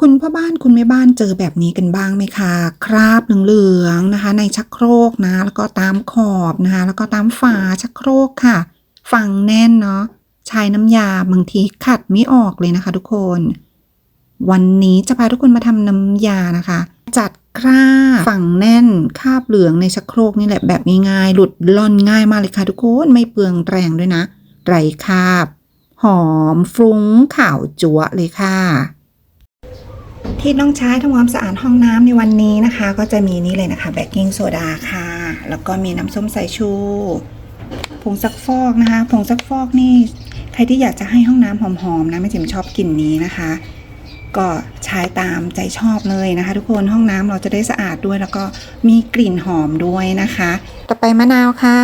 คุณพ่อบ้านคุณแม่บ้านเจอแบบนี้กันบ้างไหมคะ คราบเหลืองๆนะคะ ในชักโครกนะ แล้วก็ตามขอบนะคะ แล้วก็ตามฝาชักโครกค่ะ ฝังแน่นเนาะใช้น้ำยาบางทีขัดไม่ออกเลยนะคะ ทุกคน วันนี้จะพาทุกคนมาทำน้ำยานะคะ จัดคราบฝังแน่นคราบเหลืองในชักโครกนี่แหละแบบง่ายๆหลุดล่อนง่ายมากเลยค่ะ ทุกคนไม่เปลืองแรงด้วยนะ ไรคราบ หอมฟรุ้งข่าวจั๊วเลยค่ะ ที่ต้องใช้ทำความสะอาดห้องน้ำในวันนี้นะคะ ก็จะมีนี่เลยนะคะแบกกิ้งโซดาค่ะ แล้วก็มีน้ำส้มสายชูผงซักฟอกนะคะผงซักฟอกนี่ ใครที่อยากจะให้ห้องน้ำหอมๆนะแม่จิ๋มชอบกลิ่นนี้นะคะ ก็ใช้ตามใจชอบเลยนะคะ ทุกคนห้องน้ำเราจะได้สะอาดด้วย แล้วก็มีกลิ่นหอมด้วยนะคะ ต่อไปมะนาวค่ะ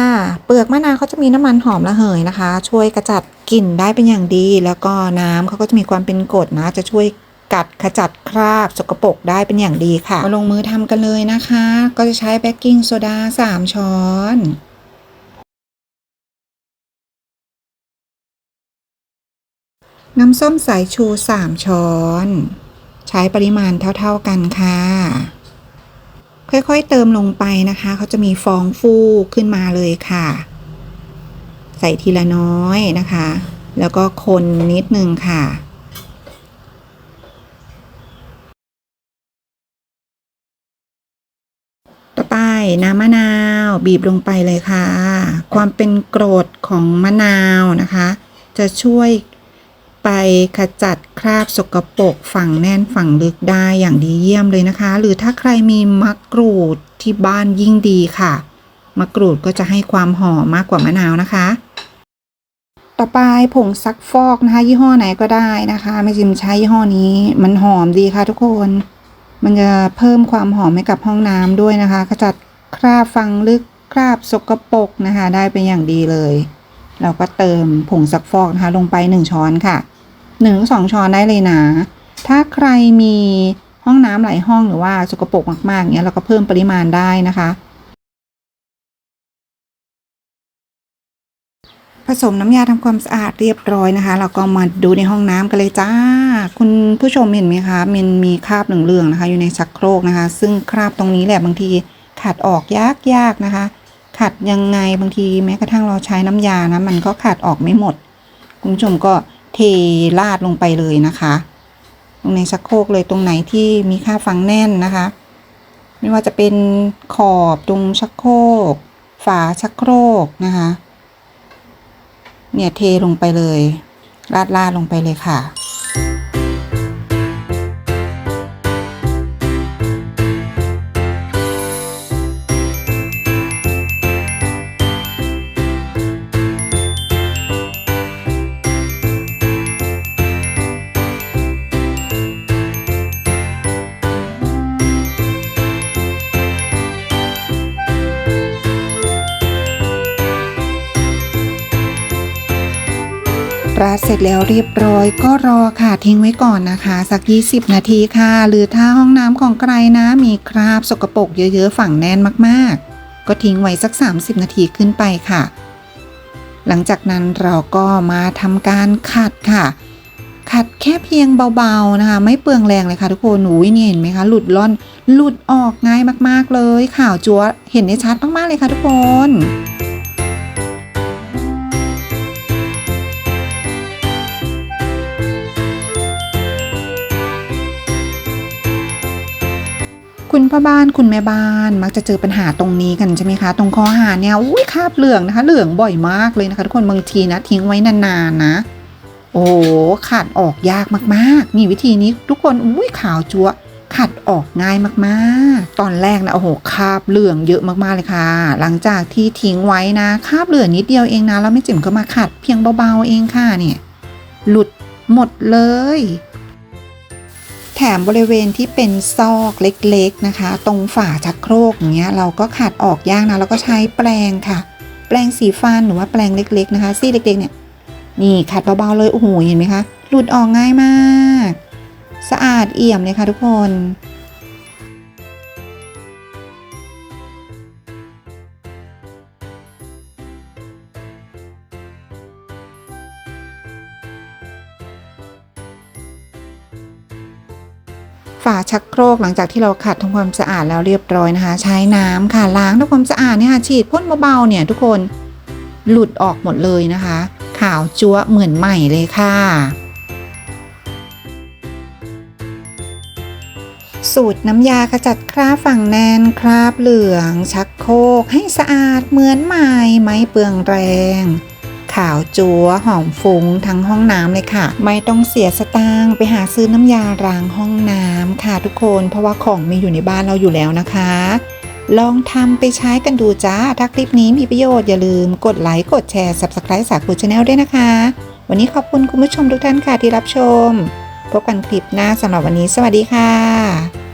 เปลือกมะนาวเขาจะมีน้ำมันหอมระเหยนะคะ ช่วยกระจัดกลิ่นได้เป็นอย่างดี แล้วก็น้ำเขาก็จะมีความเป็นกรดนะจะช่วย กัดขจัดคราบสกปรกได้เป็นอย่างดีค่ะ มาลงมือทำกันเลยนะคะ ก็จะใช้เบกกิ้งโซดา 3 ช้อนน้ำส้มสายชู 3 ช้อน ใช้ปริมาณเท่าๆกันค่ะ ค่อยๆเติมลงไปนะคะ เขาจะมีฟองฟูขึ้นมาเลยค่ะ ใส่ทีละน้อยนะคะ แล้วก็คนนิดนึงค่ะ ต่อไปน้ำมะนาวบีบลงไปเลยค่ะ ความเป็นกรดของมะนาวนะคะ จะช่วยไปขจัดคราบสกปรกฝังแน่นฝังลึกได้อย่างดีเยี่ยมเลยนะคะ หรือถ้าใครมีมะกรูดที่บ้านยิ่งดีค่ะ มะกรูดก็จะให้ความหอมมากกว่ามะนาวนะคะ ต่อไปผงซักฟอกนะคะ ยี่ห้อไหนก็ได้นะคะ ไม่จิมใช้ยี่ห้อนี้ มันหอมดีค่ะทุกคน มันจะเพิ่มความหอมให้กับห้องน้ำด้วยนะคะขจัดคราบฟังลึกคราบสกปรกนะคะ ได้เป็นอย่างดีเลย เราก็เติมผงซักฟอกนะคะ ลงไปหนึ่งช้อนค่ะหนึ่งสองช้อนได้เลยนะถ้าใครมีห้องน้ำหลายห้องหรือว่าสกปรกมากๆเนี้ยเราก็เพิ่มปริมาณได้นะคะ ผสมน้ำยาทำความสะอาดเรียบร้อยนะคะ เราก็มาดูในห้องน้ำกันเลยจ้า คุณผู้ชมเห็นไหมคะมันมีคราบเหลืองๆนะคะ อยู่ในชักโครกนะคะ ซึ่งคราบตรงนี้แหละบางทีขัดออกยากๆนะคะ ขัดยังไงบางทีแม้กระทั่งเราใช้น้ำยานะมันก็ขัดออกไม่หมด คุณผู้ชมก็เทราดลงไปเลยนะคะตรงในชักโครกเลยตรงไหนที่มีค่าบฝังแน่นนะคะ ไม่ว่าจะเป็นขอบตรงชักโครก ฝาชักโครกนะคะ เนี่ยเทลงไปเลย ราดราดลงไปเลยค่ะ ราดเสร็จแล้วเรียบร้อย ก็รอค่ะทิ้งไว้ก่อนนะคะ สัก 20 นาทีค่ะ หรือถ้าห้องน้ำของใครนะ มีคราบสกปรกเยอะๆฝังแน่นมากๆ ก็ทิ้งไว้สัก 30 นาทีขึ้นไปค่ะ หลังจากนั้นเราก็มาทำการขัดค่ะ ขัดแค่เพียงเบาๆนะคะ ไม่เปลืองแรงเลยค่ะทุกคนหนูนี่เห็นไหมคะ หลุดล่อนหลุดออกง่ายมากๆเลย ข่าวจัวเห็นได้ชัดมากๆเลยค่ะทุกคน คุณพ่อบ้านคุณแม่บ้านมักจะเจอปัญหาตรงนี้กันใช่ไหมคะ ตรงคอหาเนี่ยอุ้ยคาบเหลืองนะคะ เหลืองบ่อยมากเลยนะคะ ทุกคนบางทีนะทิ้งไว้นานๆนะ โอ้ขัดออกยากมากๆ นี่วิธีนี้ทุกคนอุ้ยขาวจัวขัดออกง่ายมากๆ ตอนแรกนะโอ้โหคาบเหลืองเยอะมากๆเลยค่ะ หลังจากที่ทิ้งไว้นะคาบเหลืองนิดเดียวเองนะแล้วแม่จิ๋มก็มาขัดเพียงเบาๆเองค่ะเนี่ยหลุดหมดเลย แถมบริเวณที่เป็นซอกเล็กๆนะคะ ตรงฝาชักโครกอย่างเงี้ยเราก็ขัดออกยากนะเราก็ใช้แปรงค่ะ แปรงสีฟันหรือว่าแปรงเล็ก ๆ นะคะซี่เล็กๆเนี่ยนี่ขัดเบาๆเลยโอ้โหเห็นไหมคะหลุดออกง่ายมาก สะอาดเอี่ยมเลยค่ะทุกคน ฝาชักโครกหลังจากที่เราขัดทำความสะอาดแล้วเรียบร้อยนะคะ ใช้น้ำค่ะล้างทำความสะอาดเนี่ยค่ะฉีดพ่นเบาๆเนี่ยทุกคนหลุดออกหมดเลยนะคะ ขาวจั๊วเหมือนใหม่เลยค่ะ สูตรน้ำยาขจัดคราบฝังแน่นคราบเหลือง ชักโครกให้สะอาดเหมือนใหม่ ไม่เปลืองแรง ขาวจัวหอมฟุ้งทั้งห้องน้ำเลยค่ะ ไม่ต้องเสียสตางค์ไปหาซื้อน้ำยาล้างห้องน้ำค่ะทุกคนเพราะว่าของมีอยู่ในบ้านเราอยู่แล้วนะคะลองทำไปใช้กันดูจ้า ถ้าคลิปนี้มีประโยชน์อย่าลืมกดไลค์กดแชร์ Subscribe สาคูชาแนลด้วยนะคะ วันนี้ขอบคุณคุณผู้ชมทุกท่านค่ะที่รับชม พบกันคลิปหน้าสำหรับวันนี้ สวัสดีค่ะ